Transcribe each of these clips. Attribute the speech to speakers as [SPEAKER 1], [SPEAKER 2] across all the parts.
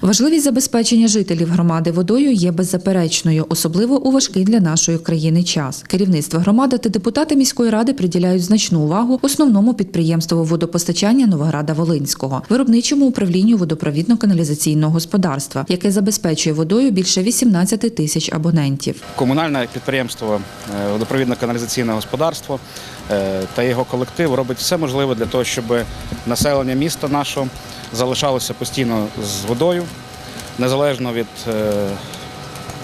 [SPEAKER 1] Важливість забезпечення жителів громади водою є беззаперечною, особливо у важкий для нашої країни час. Керівництво громади та депутати міської ради приділяють значну увагу основному підприємству водопостачання Новограда Волинського, виробничому управлінню водопровідно-каналізаційного господарства, яке забезпечує водою більше 18 тисяч абонентів.
[SPEAKER 2] Комунальне підприємство е, водопровідно-каналізаційне господарство е, та його колектив робить все можливе для того, щоб населення міста нашого залишалося постійно з водою, незалежно від е,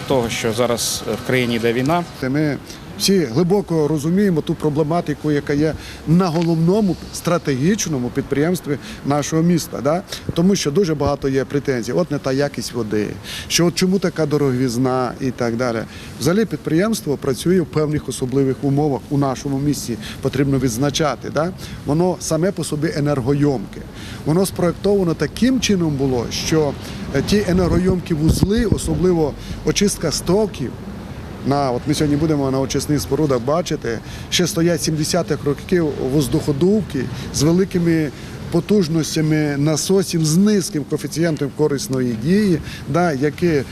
[SPEAKER 2] того, що зараз в країні йде війна.
[SPEAKER 3] Ми всі глибоко розуміємо ту проблематику, яка є на головному стратегічному підприємстві нашого міста. Да? Тому що дуже багато є претензій. От не та якість води, що от чому така дороговізна і так далі. Взагалі підприємство працює в певних особливих умовах у нашому місті. Потрібно відзначати. Да? Воно саме по собі енергойомке. Воно спроєктовано таким чином було, що е, ті енергойомкі вузли, особливо очистка стоків. На от ми сьогодні будемо на очисних спорудах бачити, ще стоять 70-х років воздуходувки з великими потужностями насосів з низьким коефіцієнтом корисної дії, да, які е,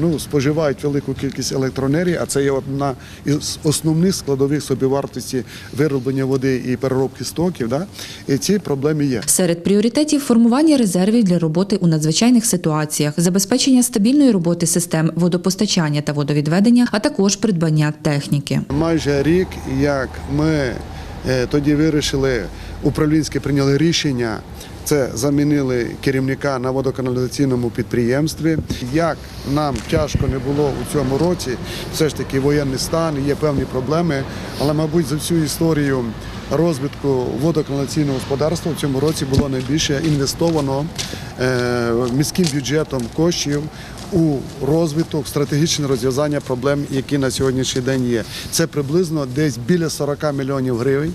[SPEAKER 3] ну, споживають велику кількість електроенергії, а це є одна із основних складових собівартості вироблення води і переробки стоків. Да, і ці проблеми є.
[SPEAKER 1] Серед пріоритетів формування резервів для роботи у надзвичайних ситуаціях, забезпечення стабільної роботи систем водопостачання та водовідведення, а також придбання техніки.
[SPEAKER 3] Майже рік, як ми тоді вирішили, управлінське прийняли рішення. Це замінили керівника на водоканалізаційному підприємстві. Як нам тяжко не було у цьому році, все ж таки воєнний стан, є певні проблеми, але, мабуть, за всю історію розвитку водоканалізаційного господарства в цьому році було найбільше інвестовано е, міським бюджетом коштів у розвиток, стратегічне розв'язання проблем, які на сьогоднішній день є. Це приблизно десь біля 40 мільйонів гривень.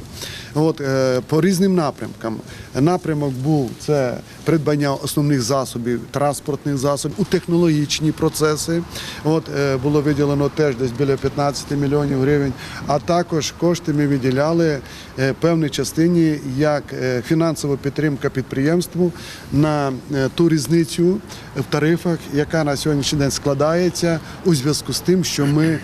[SPEAKER 3] От, е, по різним напрямкам. Напрямок був це придбання основних засобів, транспортних засобів, у технологічні процеси. От, е, було виділено теж десь біля 15 мільйонів гривень. А також кошти ми виділяли е, певній частині як фінансова підтримка підприємству на ту різницю в тарифах, яка на сьогоднішній день складається у зв'язку з тим, що ми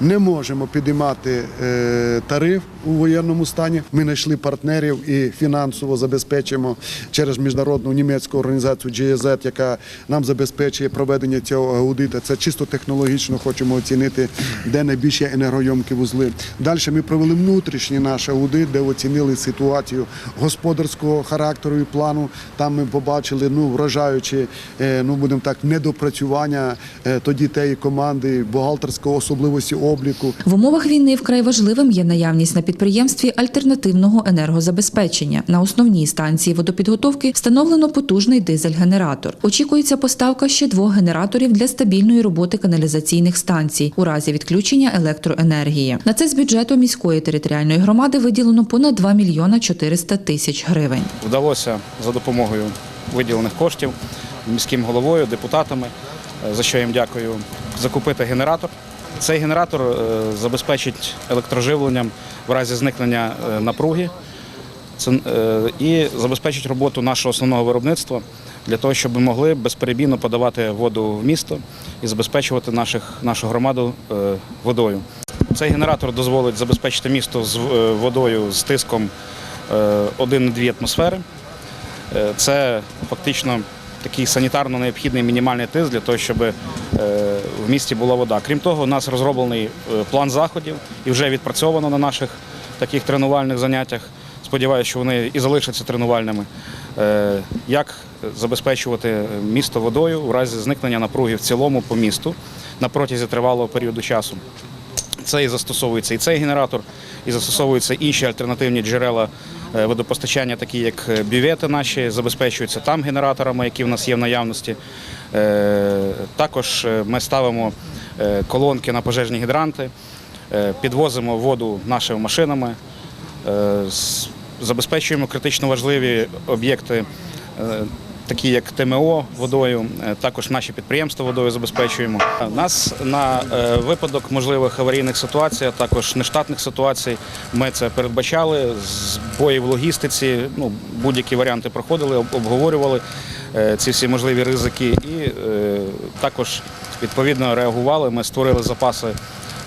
[SPEAKER 3] не можемо підіймати е, тариф у воєнному стані. Ми знайшли партнерів і фінансово забезпечимо через міжнародну німецьку організацію GIZ, яка нам забезпечує проведення цього аудиту. Це чисто технологічно хочемо оцінити, де найбільші енергойомкі вузли. Далі ми провели внутрішній наш аудит, де оцінили ситуацію господарського характеру і плану. Там ми побачили ну вражаючі, е, ну будемо так, недопрацювання е, тоді тієї команди, бухгалтерської особливості обліку.
[SPEAKER 1] В умовах війни вкрай важливим є наявність на підприємстві альтернативного енергозабезпечення. На основній станції водопідготовки встановлено потужний дизель-генератор. Очікується поставка ще двох генераторів для стабільної роботи каналізаційних станцій у разі відключення електроенергії. На це з бюджету міської територіальної громади виділено понад 2 мільйона 400 тисяч гривень.
[SPEAKER 2] Вдалося за допомогою виділених коштів міським головою, депутатами, е, за що їм дякую, закупити генератор. Цей генератор е, забезпечить електроживленням в разі зникнення е, напруги е, і забезпечить роботу нашого основного виробництва для того, щоб ми могли безперебійно подавати воду в місто і забезпечувати наших, нашу громаду водою. Цей генератор дозволить забезпечити місто з водою з тиском е, 1,2 атмосфери. Це фактично такий санітарно необхідний мінімальний тиск для того, щоб е, в місті була вода. Крім того, у нас розроблений е, план заходів і вже відпрацьовано на наших таких тренувальних заняттях. Сподіваюся, що вони і залишаться тренувальними. Е, Як забезпечувати місто водою у разі зникнення напруги в цілому по місту на протязі тривалого періоду часу. Це і застосовується і цей генератор, і застосовуються інші альтернативні джерела е, водопостачання, такі як е, бювети наші, забезпечуються там генераторами, які в нас є в наявності. Е, Також ми ставимо колонки на пожежні гідранти, підвозимо воду нашими машинами, забезпечуємо критично важливі об'єкти. Е, Такі як ТМО водою, е, також наші підприємства водою забезпечуємо. Нас на е, випадок можливих аварійних ситуацій, а також нештатних ситуацій, ми це передбачали. Збої в логістиці, ну, будь-які варіанти проходили, обговорювали. е, ці всі можливі ризики, і е, також відповідно реагували. Ми створили запаси е,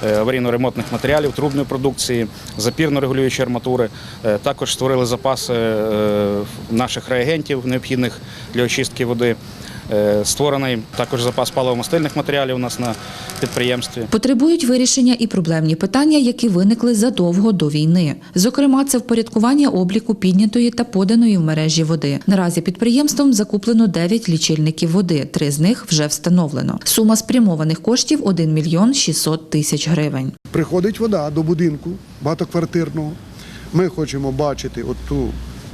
[SPEAKER 2] аварійно-ремонтних матеріалів, трубної продукції, запірно-регулюючої арматури. Е, Також створили запаси е, наших реагентів, необхідних для очистки води. Е, Створений також запас паливо-мастильних матеріалів у нас на підприємстві.
[SPEAKER 1] Потребують вирішення і проблемні питання, які виникли задовго до війни. Зокрема, це впорядкування обліку піднятої та поданої в мережі води. Наразі підприємством закуплено 9 лічильників води. Три з них вже встановлено. Сума спрямованих коштів 1 мільйон 600 тисяч гривень.
[SPEAKER 3] Приходить вода до будинку багатоквартирного. Ми хочемо бачити оту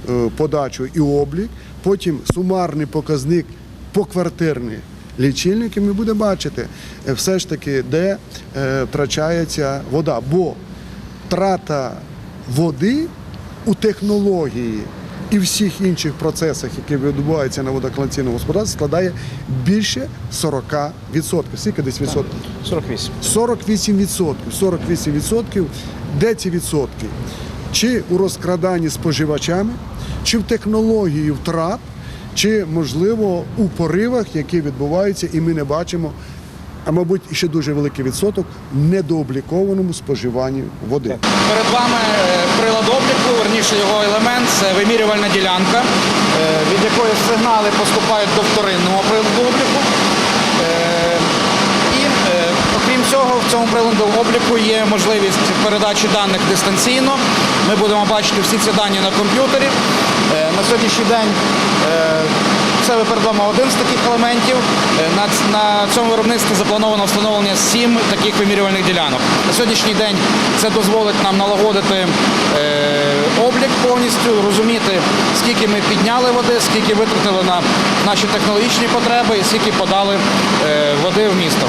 [SPEAKER 3] е, подачу і облік, потім сумарний показник поквартирний лічильник, і ми будемо бачити е, все ж таки, де е, втрачається вода. Бо трата води у технології і всіх інших процесах, які відбуваються на водоколонційному господарстві, складає більше 40%. Скільки десь відсотків?
[SPEAKER 2] 48.
[SPEAKER 3] 48 відсотків. 48 відсотків. Де ці відсотки? Чи у розкраданні споживачами, чи в технології втрат, чи, можливо, у поривах, які відбуваються, і ми не бачимо, а мабуть, ще дуже великий відсоток недооблікованому споживанні води.
[SPEAKER 2] Перед вами е, прилад обліку, верніше його елемент це вимірювальна ділянка, е, від якої сигнали поступають до вторинного приладу обліку. Цього, в цьому приладу обліку є можливість передачі даних дистанційно. Ми будемо бачити всі ці дані на комп'ютері. Е, На сьогоднішній день е, це перед один з таких елементів. Е, На, цьому виробництві заплановано встановлення сім таких вимірювальних ділянок. На сьогоднішній день це дозволить нам налагодити облік повністю, розуміти, скільки ми підняли води, скільки витратили на наші технологічні потреби і скільки подали води в місто.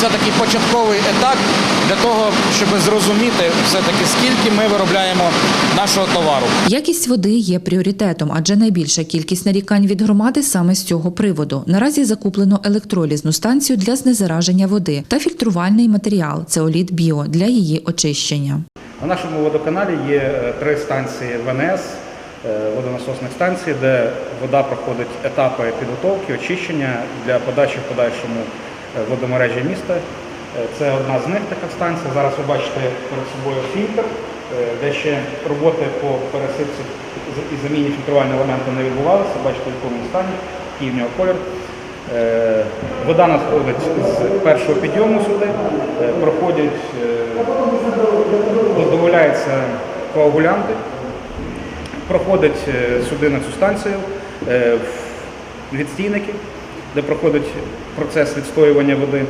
[SPEAKER 2] Це такий початковий етап для того, щоб зрозуміти все-таки скільки ми виробляємо нашого товару.
[SPEAKER 1] Якість води є пріоритетом, адже найбільша кількість нарікань від громади саме з цього приводу. Наразі закуплено електролізну станцію для знезараження води та фільтрувальний матеріал цеоліт біо для її очищення.
[SPEAKER 2] На нашому водоканалі є е, три станції ВНС, е, водонасосних станцій, де вода проходить етапи підготовки, очищення для подачі в подальшому водомережі міста. Е, Це одна з них така станція. Зараз ви бачите перед собою фільтр, е, де ще роботи по пересипці і заміні фільтрувального елементу не відбувалися. Бачите, в якому стані, який в нього колір. Е, Вода надходить з першого підйому сюди, е, проходять, е, додається коагулянти, проходить е, сюди на цю станцію е, відстійники, де проходить процес відстоювання води.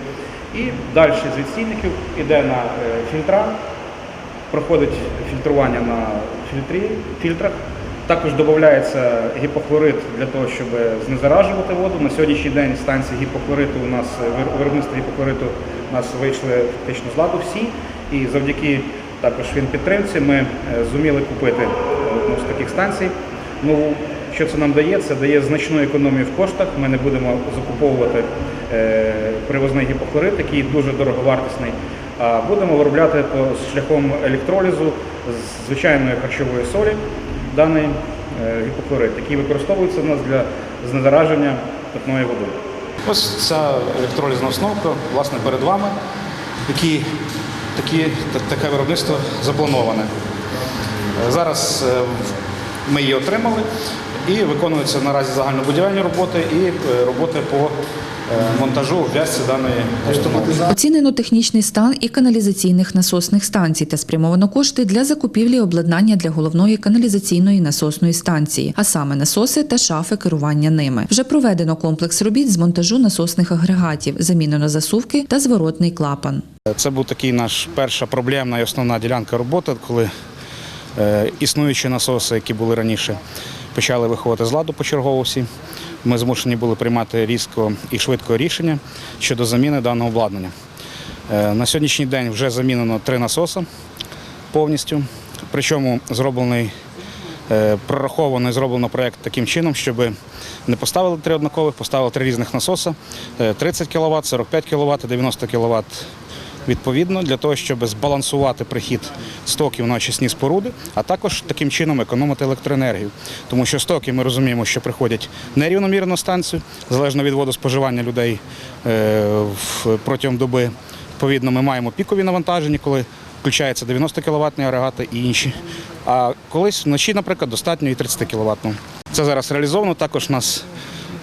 [SPEAKER 2] І далі з відстійників йде на е, фільтра, проходить фільтрування на фільтрі, фільтрах. Також додається гіпохлорид для того, щоб знезаражувати воду. На сьогоднішній день станції гіпохлориту у нас вир- виробництво гіпохлориту у нас вийшли фактично з ладу всі. І завдяки також фінпідтримці ми е, зуміли купити е, з таких станцій. Ну, що це нам дає? Це дає значну економію в коштах. Ми не будемо закуповувати е, привозний гіпохлорид, який дуже дороговартісний. А будемо виробляти по шляхом електролізу з звичайної харчової солі даний е, гіпохлорид, який використовується у нас для знезараження питної води. Ось ця електролізна основка, власне, перед вами, які, такі, та- таке виробництво заплановане. Е, Зараз ми її отримали і виконуються наразі загальнобудівельні роботи і е, роботи по е, монтажу ввязці даної установки.
[SPEAKER 1] Оцінено технічний стан і каналізаційних насосних станцій та спрямовано кошти для закупівлі обладнання для головної каналізаційної насосної станції, а саме насоси та шафи керування ними. Вже проведено комплекс робіт з монтажу насосних агрегатів, замінено засувки та зворотний клапан.
[SPEAKER 2] Це був такий наш перша проблемна і основна ділянка роботи, коли е, існуючі насоси, які були раніше, почали виходити з ладу почергово всі. Ми змушені були приймати різко і швидко рішення щодо заміни даного обладнання. Е, на сьогоднішній день вже замінено три насоси повністю. Причому зроблений, е, прораховано і зроблено проєкт таким чином, щоб не поставили три однакових, поставили три різних насоси: Е, 30 кВт, 45 кВт, 90 кВт відповідно для того, щоб збалансувати прихід стоків на очисні споруди, а також таким чином економити електроенергію. Тому що стоки ми розуміємо, що приходять нерівномірно станцію, залежно від водоспоживання людей е, протягом доби. Відповідно, ми маємо пікові навантаження, коли включаються 90 кВт агрегати і інші. А колись вночі, наприклад, достатньо і 30 кВт. Це зараз реалізовано. Також у нас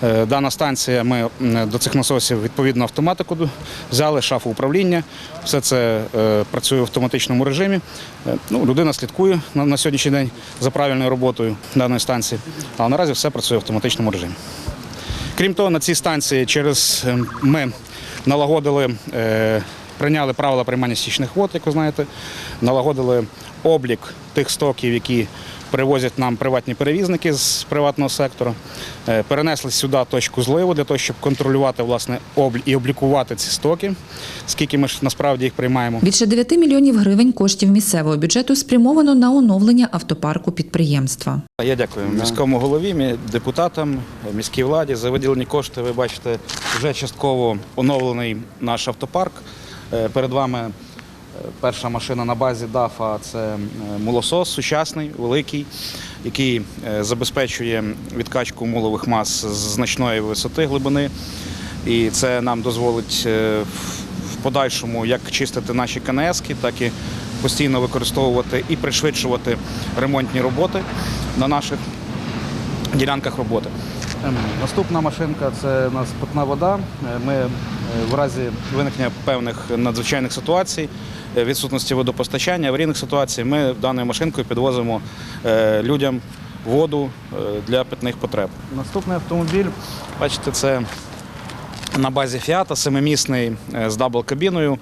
[SPEAKER 2] дана станція. Ми до цих насосів відповідно автоматику взяли, шафу управління. Все це е, працює в автоматичному режимі. Е, Ну, людина слідкує на, сьогоднішній день за правильною роботою даної станції. Але наразі все працює в автоматичному режимі. Крім того, на цій станції через е, ми налагодили, е, прийняли правила приймання стічних вод, як ви знаєте, налагодили облік тих стоків, які привозять нам приватні перевізники з приватного сектору. Е, Перенесли сюди точку зливу для того, щоб контролювати власне і облікувати ці стоки, скільки ми ж насправді їх приймаємо.
[SPEAKER 1] Більше 9 мільйонів гривень коштів місцевого бюджету спрямовано на оновлення автопарку підприємства.
[SPEAKER 2] Я дякую міському голові, депутатам, міській владі за виділені кошти. Ви бачите, вже частково оновлений наш автопарк. Е, Перед вами перша машина на базі ДАФа це молосос сучасний, великий, який е, забезпечує відкачку мулових мас з значної висоти глибини. І це нам дозволить е, в- подальшому як чистити наші КНСки, так і постійно використовувати і пришвидшувати ремонтні роботи на наших ділянках роботи. Ем, Наступна машинка це у нас питна вода. Е, Ми в разі виникнення певних надзвичайних ситуацій, е, відсутності водопостачання, аварійних ситуацій, ми даною машинкою підвозимо е, людям воду е, для питних потреб. Наступний автомобіль, бачите, це на базі Фіата, семимісний з дабл-кабіною.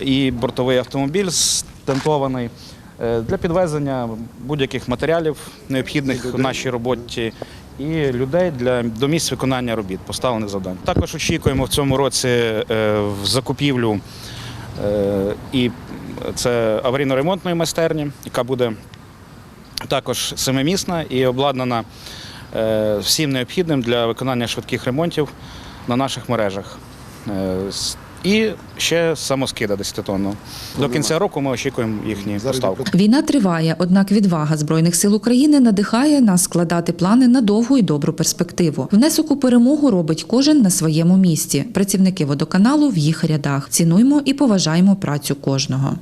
[SPEAKER 2] І бортовий автомобіль стентований для підвезення будь-яких матеріалів, необхідних в нашій роботі, і людей для до місць виконання робіт, поставлених завдань. Також очікуємо в цьому році е, в закупівлю е, і це аварійно-ремонтної майстерні, яка буде також семимісна і обладнана е, всім необхідним для виконання швидких ремонтів на наших мережах. І ще самоскида 10 тонну. До кінця року ми очікуємо їхні поставку.
[SPEAKER 1] Війна триває, однак відвага збройних сил України надихає нас складати плани на довгу і добру перспективу. Внесок у перемогу робить кожен на своєму місці. Працівники водоканалу в їх рядах. Цінуймо і поважаємо працю кожного.